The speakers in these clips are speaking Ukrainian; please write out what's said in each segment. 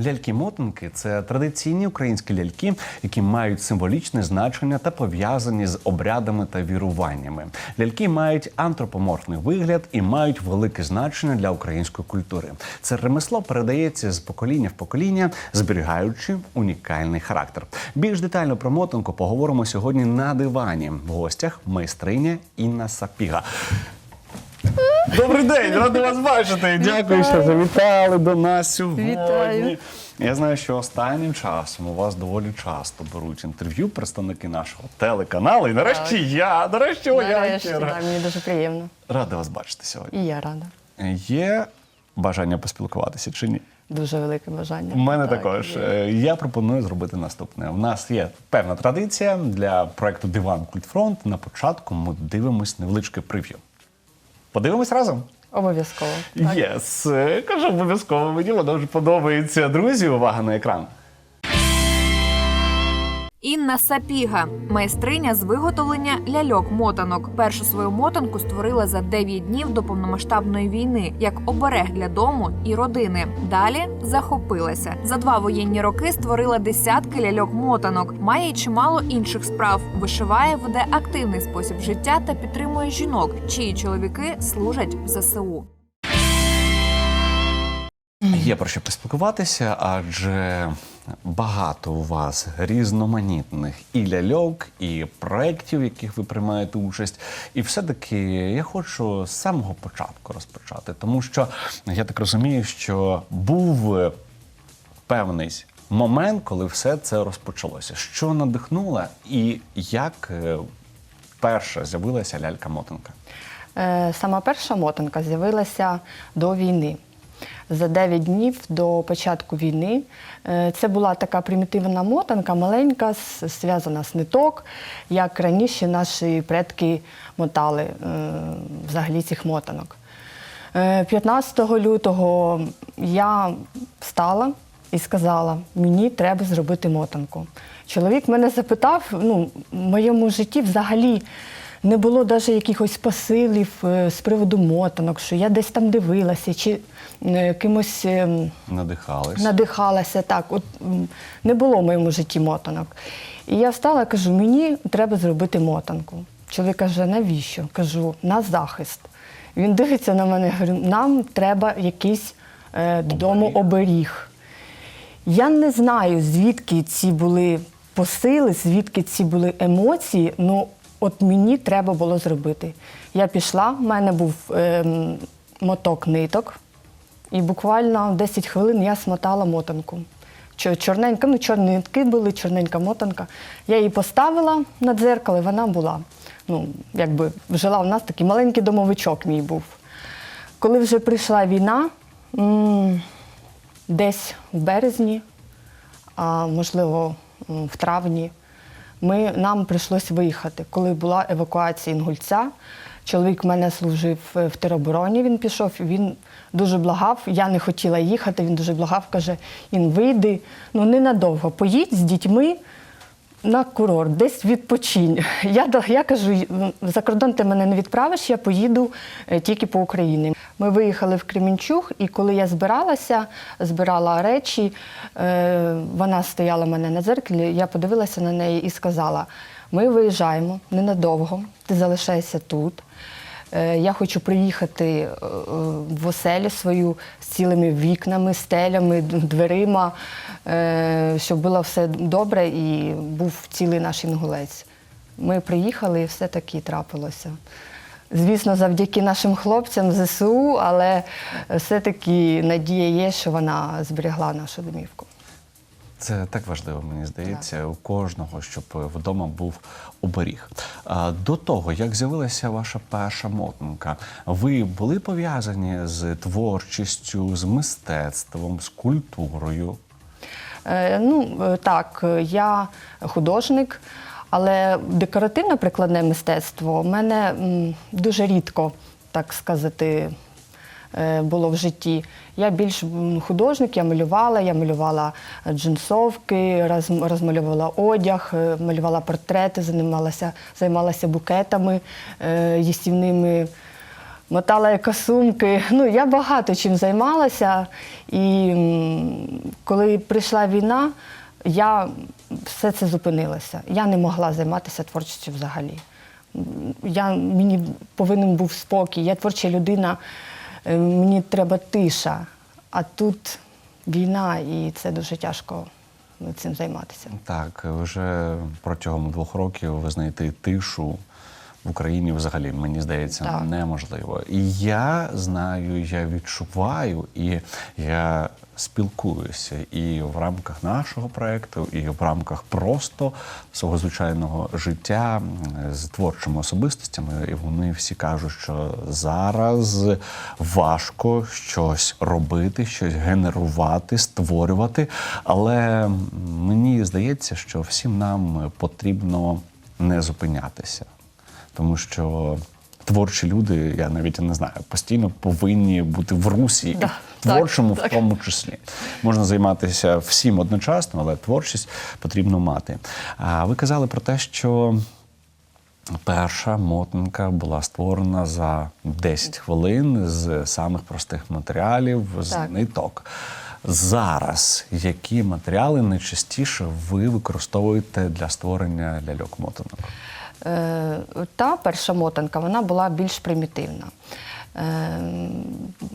Ляльки-мотанки це традиційні українські ляльки, які мають символічне значення та пов'язані з обрядами та віруваннями. Ляльки мають антропоморфний вигляд і мають велике значення для української культури. Це ремесло передається з покоління в покоління, зберігаючи унікальний характер. Більш детально про мотанку поговоримо сьогодні на дивані. В гостях майстриня Інна Сапіга. Добрий день, радий вас бачити. Дякую, що завітали до нас сьогодні. Вітаю. Я знаю, що останнім часом у вас доволі часто беруть інтерв'ю представники нашого телеканалу. І нарешті я, нарешті моя Нарешті, черга. мені дуже приємно. Радий вас бачити сьогодні. І я рада. Є бажання поспілкуватися чи ні? Дуже велике бажання. У мене Так, також. є. Е, Я пропоную зробити наступне. У нас є певна традиція для проекту Диван Культфронт. На початку ми дивимось невеличке прев'ю. Подивимось разом? Обов'язково. Єс, Yes. кажу обов'язково. Мені воно дуже подобається. Друзі, увага на екран. Інна Сапіга, майстриня з виготовлення ляльок-мотанок. Першу свою мотанку створила за 9 днів до повномасштабної війни як оберег для дому і родини. Далі захопилася. За два воєнні роки створила десятки ляльок-мотанок. Має чимало інших справ. Вишиває, веде активний спосіб життя та підтримує жінок, чиї чоловіки служать в ЗСУ. Є про що поспілкуватися, адже багато у вас різноманітних і ляльок, і проєктів, в яких ви приймаєте участь. І все-таки я хочу з самого початку розпочати, тому що я так розумію, що був певний момент, коли все це розпочалося. Що надихнуло і як е, перша з'явилася лялька-мотанка? Е, Сама перша мотанка з'явилася до війни. За 9 днів до початку війни Е, це була така примітивна мотанка, маленька, зв'язана з ниток, як раніше наші предки мотали е, взагалі цих мотанок. Е, 15 лютого я встала і сказала, мені треба зробити мотанку. Чоловік мене запитав, ну, в моєму житті взагалі не було навіть якихось посилів е, з приводу мотанок, що я десь там дивилася, чи е, кимось. ем, Надихались. надихалася так. От не було в моєму житті мотанок. І я встала, кажу, мені треба зробити мотанку. Чоловік каже, навіщо? Кажу, на захист. Він дивиться на мене, говорю, нам треба якийсь е, додому оберіг. Я не знаю, звідки ці були посили, звідки ці були емоції. Ну, от мені треба було зробити. Я пішла, в мене був ем, моток ниток, і буквально 10 хвилин я смотала мотанку. Чорненька, ну чорні нитки були, чорненька мотанка. Я її поставила на дзеркало, і вона була. Ну, якби жила у нас такий маленький домовичок мій був. Коли вже прийшла війна, десь в березні, а можливо в травні, ми, нам прийшлось виїхати. Коли була евакуація Інгульця, чоловік мене служив е, в теробороні, він пішов, він дуже благав. Я не хотіла їхати, він дуже благав, каже, він вийди, ну ненадовго, поїдь з дітьми на курорт, десь відпочинь. Я, я кажу, за кордон ти мене не відправиш, я поїду е, тільки по Україні. Ми виїхали в Кремінчуг, і коли я збиралася, збирала речі, е, вона стояла в мене на дзеркалі, я подивилася на неї і сказала: ми виїжджаємо ненадовго, ти залишайся тут. Е, Я хочу приїхати е, в оселю свою з цілими вікнами, стелями, дверима, щоб було все добре і був цілий наш інгулець. Ми приїхали і все таки трапилося. Звісно, завдяки нашим хлопцям ЗСУ, але все-таки надія є, що вона зберегла нашу домівку. Це так важливо, мені здається, у кожного, щоб вдома був оберіг. До того, як з'явилася ваша перша мотанка, ви були пов'язані з творчістю, з мистецтвом, з культурою. Е, Ну е, так, я художник, але декоративно-прикладне мистецтво в мене дуже рідко, так сказати, е, було в житті. Я більш художник, я малювала, я малювала джинсовки, розмалювала одяг, е, малювала портрети, займалася, займалася букетами е, їстівними. мотала екосумки. Ну, я багато чим займалася. І коли прийшла війна, я все це зупинилося. Я не могла займатися творчістю взагалі. Я, мені повинен був спокій. Я творча людина, е, мені треба тиша. А тут війна, і це дуже тяжко цим займатися. Так, вже протягом двох років ви знайти тишу в Україні взагалі, мені здається, Так. неможливо. І я знаю, я відчуваю, і я спілкуюся і в рамках нашого проекту, і в рамках просто свого звичайного життя з творчими особистостями. І вони всі кажуть, що зараз важко щось робити, щось генерувати, створювати. Але мені здається, що всім нам потрібно не зупинятися, тому що. Творчі люди, я навіть не знаю, постійно повинні бути в русі, Да, творчому так, в тому числі. Можна займатися всім одночасно, але творчість потрібно мати. А ви казали про те, що перша мотанка була створена за 10 хвилин з самих простих матеріалів, з Так. ниток. Зараз які матеріали найчастіше ви використовуєте для створення ляльок-мотанок? Е, Та перша мотанка вона була більш примітивна. Е,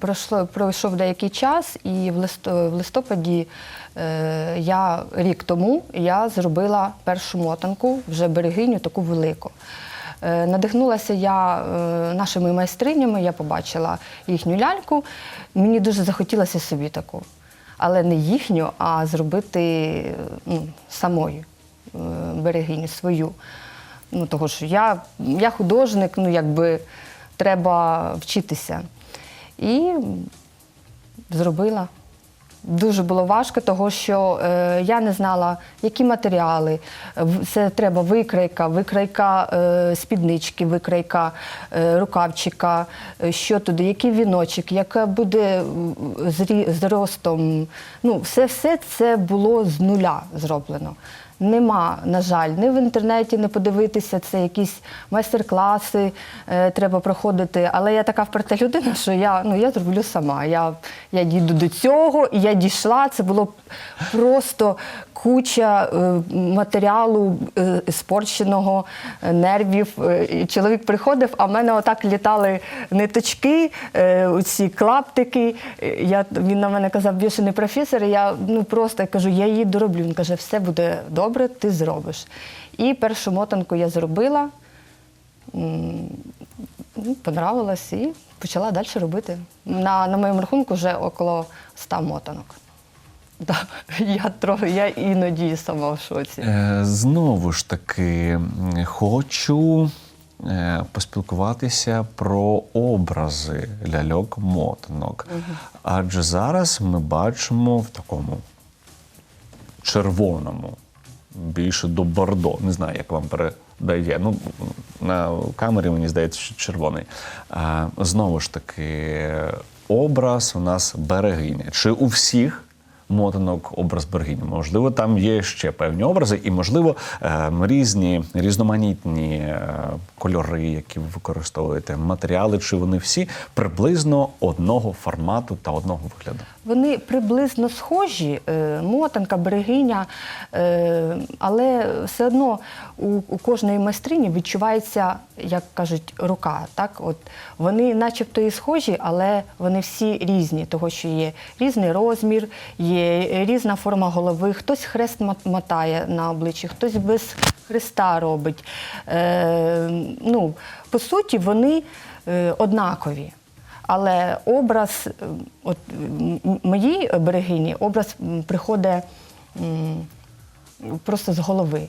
Пройшло, пройшов деякий час, і в, листо, в листопаді е, я рік тому я зробила першу мотанку, вже берегиню, таку велику. Надихнулася я нашими майстринями, я побачила їхню ляльку. Мені дуже захотілося собі таку. Але не їхню, а зробити ну, самою берегиню свою. Ну, того що я, я художник, ну якби треба вчитися. І зробила. Дуже було важко, того що е, я не знала, які матеріали. Це треба викрайка, викрайка е, спіднички, викрайка е, рукавчика, е, що туди, який віночок, яка буде зрі- зростом. Ну, все, все це було з нуля зроблено. Нема, на жаль, ні в інтернеті не подивитися, це якісь майстер-класи е, треба проходити. Але я така вперта людина, що я, ну, я зроблю сама. Я, я дійду до цього, і я дійшла. Це було просто куча е, матеріалу е, спорщеного, е, нервів. Е, чоловік приходив, а в мене отак літали ниточки, е, оці клаптики. Е, Я, він на мене казав, більше не професор. Я ну, просто я кажу, я її дороблю. Він каже, все буде добре, ти зробиш. І першу мотанку я зробила, м, понравилось і почала далі робити. На, на моєму рахунку вже около 100 мотанок. Да, я, трохи, я іноді сама в шоці. Е, Знову ж таки, хочу е, поспілкуватися про образи ляльок-мотанок. Адже зараз ми бачимо в такому червоному, більше до бордо. Не знаю, як вам передає. Ну, на камері мені здається, що червоний. А, знову ж таки, образ у нас берегиня. Чи у всіх мотанок образ берегині? Можливо, там є ще певні образи, і, можливо, е, різні різноманітні е, кольори, які ви використовуєте, матеріали, чи вони всі приблизно одного формату та одного вигляду. Вони приблизно схожі, е, мотанка, берегиня, але все одно у кожної майстрині відчувається, як кажуть, рука. Так? От вони начебто і схожі, але вони всі різні, того що є різний розмір, є різна форма голови, хтось хрест мотає на обличчі, хтось без хреста робить. Е, ну, по суті, вони е, однакові. Але образ, е, от моїй берегині, образ приходить просто з голови.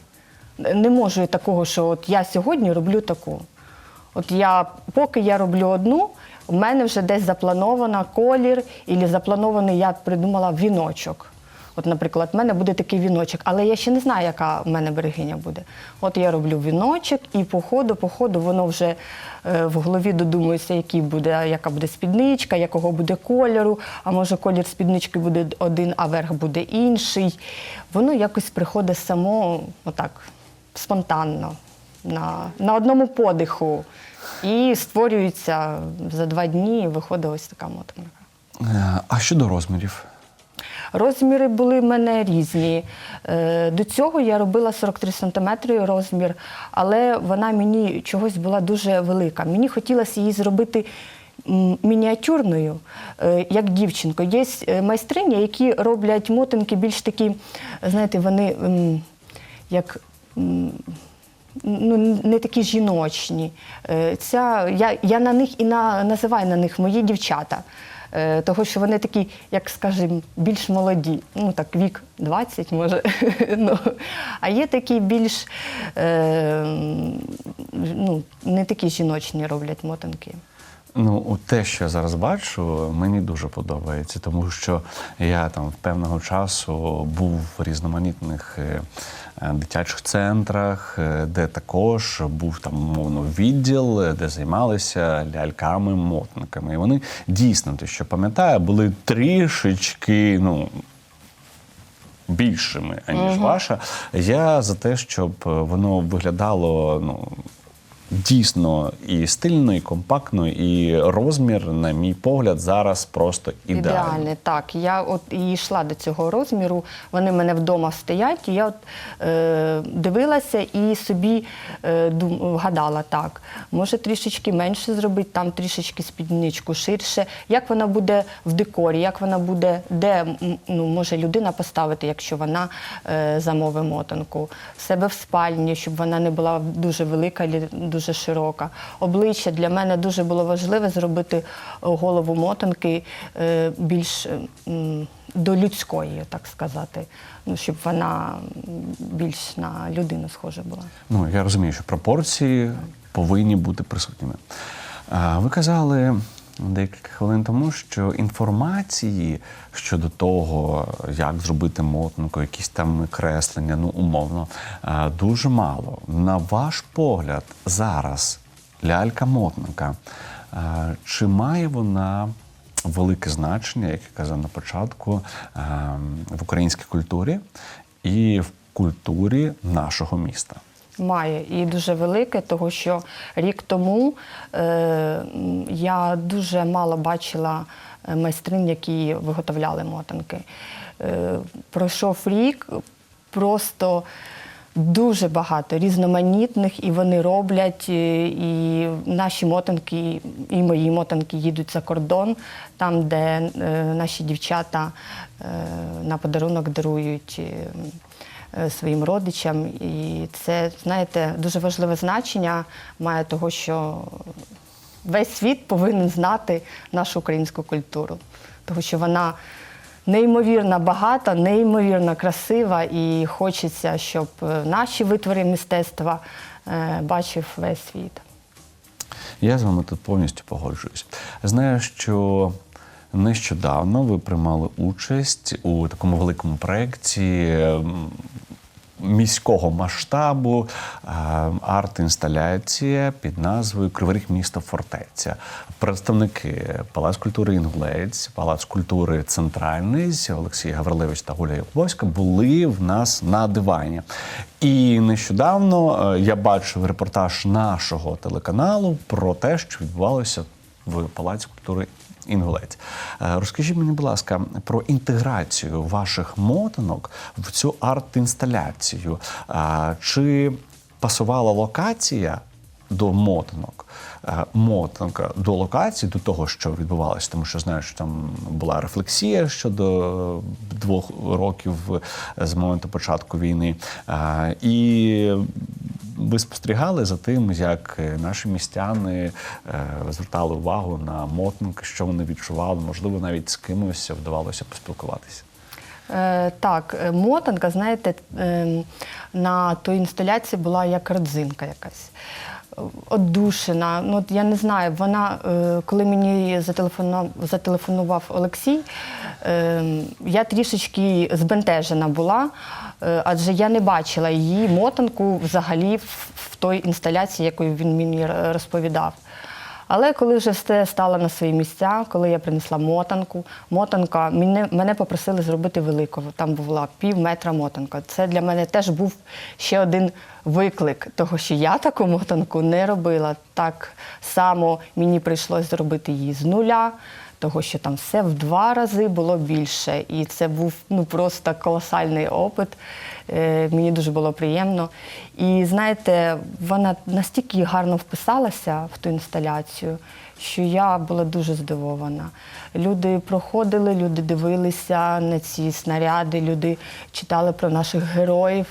Не можу такого, що от я сьогодні роблю таку. От я, поки я роблю одну, у мене вже десь запланована колір, і запланований, я придумала віночок. От, наприклад, в мене буде такий віночок, але я ще не знаю, яка в мене берегиня буде. От я роблю віночок, і по ходу, по ходу воно вже е, в голові додумується, який буде, яка буде спідничка, якого буде кольору, а може колір спіднички буде один, а верх буде інший. Воно якось приходить само отак, спонтанно. на, на одному подиху. І створюється за два дні, і виходить ось така мотанка. Е, А щодо розмірів? Розміри були в мене різні. Е, До цього я робила 43 см розмір, але вона мені чогось була дуже велика. Мені хотілося її зробити мініатюрною, е, як дівчинку. Є майстрині, які роблять мотинки більш такі, знаєте, вони як. Ну, не такі жіночні. Е, Ця, я, я на них і на, називаю на них мої дівчата. Е, Того, що вони такі, як скажімо, більш молоді. Ну так, вік 20, може. ну, а є такі більш е, ну, не такі жіночні роблять мотанки. Ну, те, що я зараз бачу, мені дуже подобається, тому що я там певного часу був в різноманітних е, е, дитячих центрах, е, де також був там мовно відділ, де займалися ляльками, мотанками. І вони дійсно, те, що пам'ятаю, були трішечки, ну. Більшими, аніж ваша. Я за те, щоб воно виглядало ну, дійсно і стильно, і компактно, і розмір, на мій погляд, зараз просто ідеальний. Ідеальний, так. Я от і йшла до цього розміру. Вони мене вдома стоять. І я от е, дивилася і собі е, дум, гадала так. Може трішечки менше зробити, там трішечки спідничку ширше. Як вона буде в декорі, як вона буде, де ну, може людина поставити, якщо вона е, замовить мотанку. В себе в спальні, щоб вона не була дуже велика, дуже широка. Обличчя для мене дуже було важливе зробити е, голову мотанки е, більш до людської, так сказати, ну, щоб вона більш на людину схожа була. Ну, я розумію, що пропорції повинні бути присутніми. Ви казали декілька хвилин тому, що інформації щодо того, як зробити мотанку, якісь там креслення, ну умовно, дуже мало. На ваш погляд, зараз лялька-мотанка, чи має вона велике значення, як я казав на початку, в українській культурі і в культурі нашого міста? Має і дуже велике, тому що рік тому е, я дуже мало бачила е, майстрин, які виготовляли мотанки. Е, пройшов рік, просто дуже багато різноманітних, і вони роблять, е, і наші мотанки, і мої мотанки їдуть за кордон, там, де е, наші дівчата е, на подарунок дарують. Е, своїм родичам. І це, знаєте, дуже важливе значення має того, що весь світ повинен знати нашу українську культуру, тому що вона неймовірно багата, неймовірно красива, і хочеться, щоб е, наші витвори мистецтва е, бачив весь світ. Я з вами тут повністю погоджуюсь. Знаю, що нещодавно ви приймали участь у такому великому проєкті міського масштабу е, арт-інсталяція під назвою Кривий Ріг місто Фортеця. Представники Палац культури Інгулець, Палац культури Центральний Олексій Гаврилевич та Гуля Яковлевська були в нас на дивані. І нещодавно е, я бачив репортаж нашого телеканалу про те, що відбувалося в Палаці культури Інгулець. Е, Розкажіть мені, будь ласка, про інтеграцію ваших мотанок в цю арт-інсталяцію. Е, Чи пасувала локація до мотанок? Е, Мотанка до локації, до того, що відбувалося, тому що знаю, що там була рефлексія щодо двох років з моменту початку війни. Е, І ви спостерігали за тим, як е, наші містяни е, звертали увагу на мотанки, що вони відчували, можливо, навіть з кимось вдавалося поспілкуватися. Е, так, е, мотанка, знаєте, е, на той інсталяції була як родзинка якась. Одушина. Ну, я не знаю, вона, е, коли мені зателефонував, зателефонував Олексій, е, я трішечки збентежена була, е, адже я не бачила її мотанку взагалі в той інсталяції, яку він мені розповідав. Але коли вже все стало на свої місця, коли я принесла мотанку, мотанка, мене, мене попросили зробити великого. Там була пів метра мотанка. Це для мене теж був ще один виклик, того що я таку мотанку не робила. Так само мені прийшлось зробити її з нуля того, що там все в два рази було більше. І це був ну, просто колосальний опит. Е, мені дуже було приємно. І знаєте, вона настільки гарно вписалася в ту інсталяцію, що я була дуже здивована. Люди проходили, люди дивилися на ці снаряди, люди читали про наших героїв.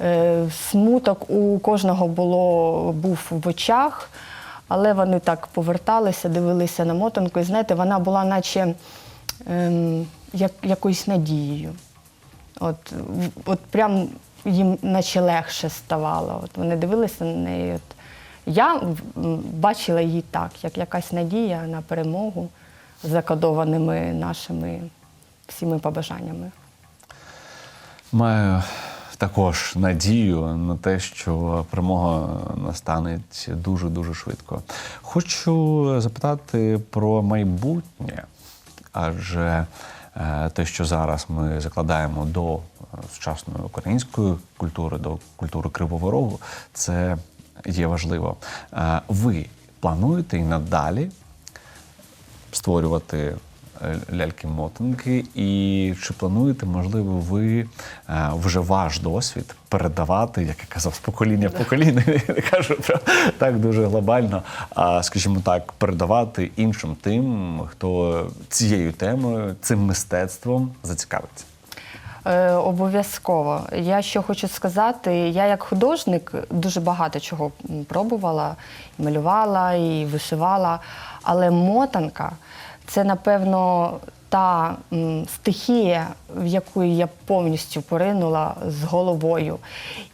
Е, смуток у кожного було, був в очах. Але вони так поверталися, дивилися на мотанку, і знаєте, вона була наче ем, як, якоюсь надією. От, от прям їм наче легше ставало. От вони дивилися на неї. От. Я бачила її так, як якась надія на перемогу з закодованими нашими всіми побажаннями. Маю також надію на те, що перемога настане дуже дуже швидко. Хочу запитати про майбутнє, адже е, те, що зараз ми закладаємо до е, сучасної української культури, до культури Кривого Рогу, це є важливо. Е, Ви плануєте і надалі створювати ляльки-мотанки, і чи плануєте, можливо, ви е, вже ваш досвід передавати, як я казав, з покоління в покоління, я не кажу про так дуже глобально, а скажімо так, передавати іншим тим, хто цією темою, цим мистецтвом зацікавиться. Е, Обов'язково. Я що хочу сказати, я як художник дуже багато чого пробувала, і малювала і вишивала. Але мотанка це, напевно, та стихія, в яку я повністю поринула з головою.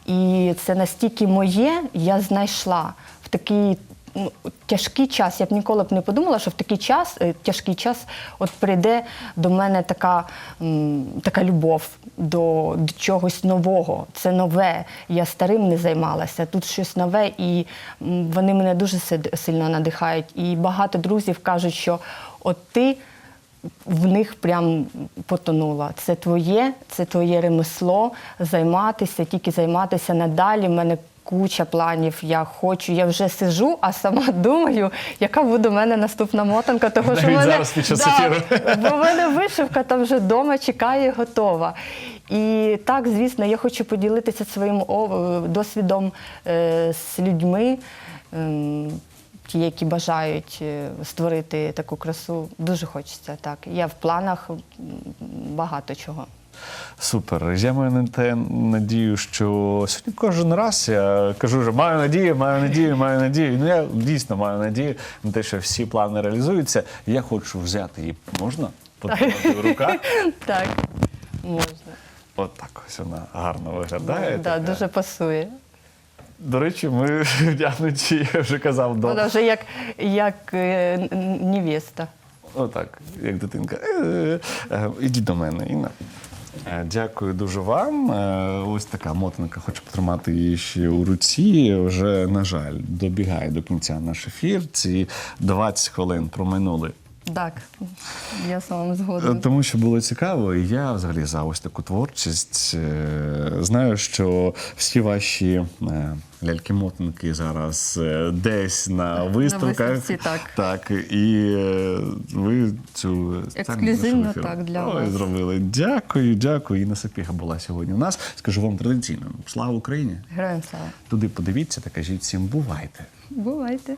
І це настільки моє, я знайшла в такий ну, тяжкий час. Я б ніколи б не подумала, що в такий час, е, тяжкий час, от прийде до мене така, така любов до, до чогось нового. Це нове. Я старим не займалася. Тут щось нове, і вони мене дуже сильно надихають. І багато друзів кажуть, що от ти. В них прям потонула. Це твоє, це твоє ремесло, займатися, тільки займатися надалі. У мене куча планів. Я хочу, я вже сижу, а сама думаю, яка буде у мене наступна мотанка. Того, що в мене, зараз під час ефіру. бо в мене вишивка там вже вдома чекає, готова. І так, звісно, я хочу поділитися своїм досвідом е, з людьми. ем, Ті, які бажають е, створити таку красу, дуже хочеться так. Я в планах багато чого. Супер. Я маю на те надію, що сьогодні кожен раз я кажу, що маю надію, маю надію, маю надію. Ну я дійсно маю надію на те, що всі плани реалізуються. Я хочу взяти її. Можна? Потримати в руках. Так, можна. От так ось вона гарно виглядає. Да, дуже пасує. До речі, ми вдягнуті, я вже казав, до Вона вже як, як е, невеста. Отак, як дитинка. Е, е, Ідіть до мене, Інна. Е, Дякую дуже вам. Е, Ось така мотанка. Хочу потримати її ще у руці. Вже, на жаль, добігає до кінця наш ефір. Ці 20 хвилин проминули. Так, я з вами Е, згодна. Тому що було цікаво, і я взагалі за ось таку творчість. Е, Знаю, що всі ваші е, ляльки-мотанки зараз е, десь на виставках. виставці, так. Так, і е, ви цю Ексклюзивно, так, для Ой, вас. зробили. Дякую, дякую. Інна Сапіга була сьогодні у нас. Скажу вам традиційно: слава Україні! Героям слава. Туди подивіться та кажіть всім бувайте. Бувайте.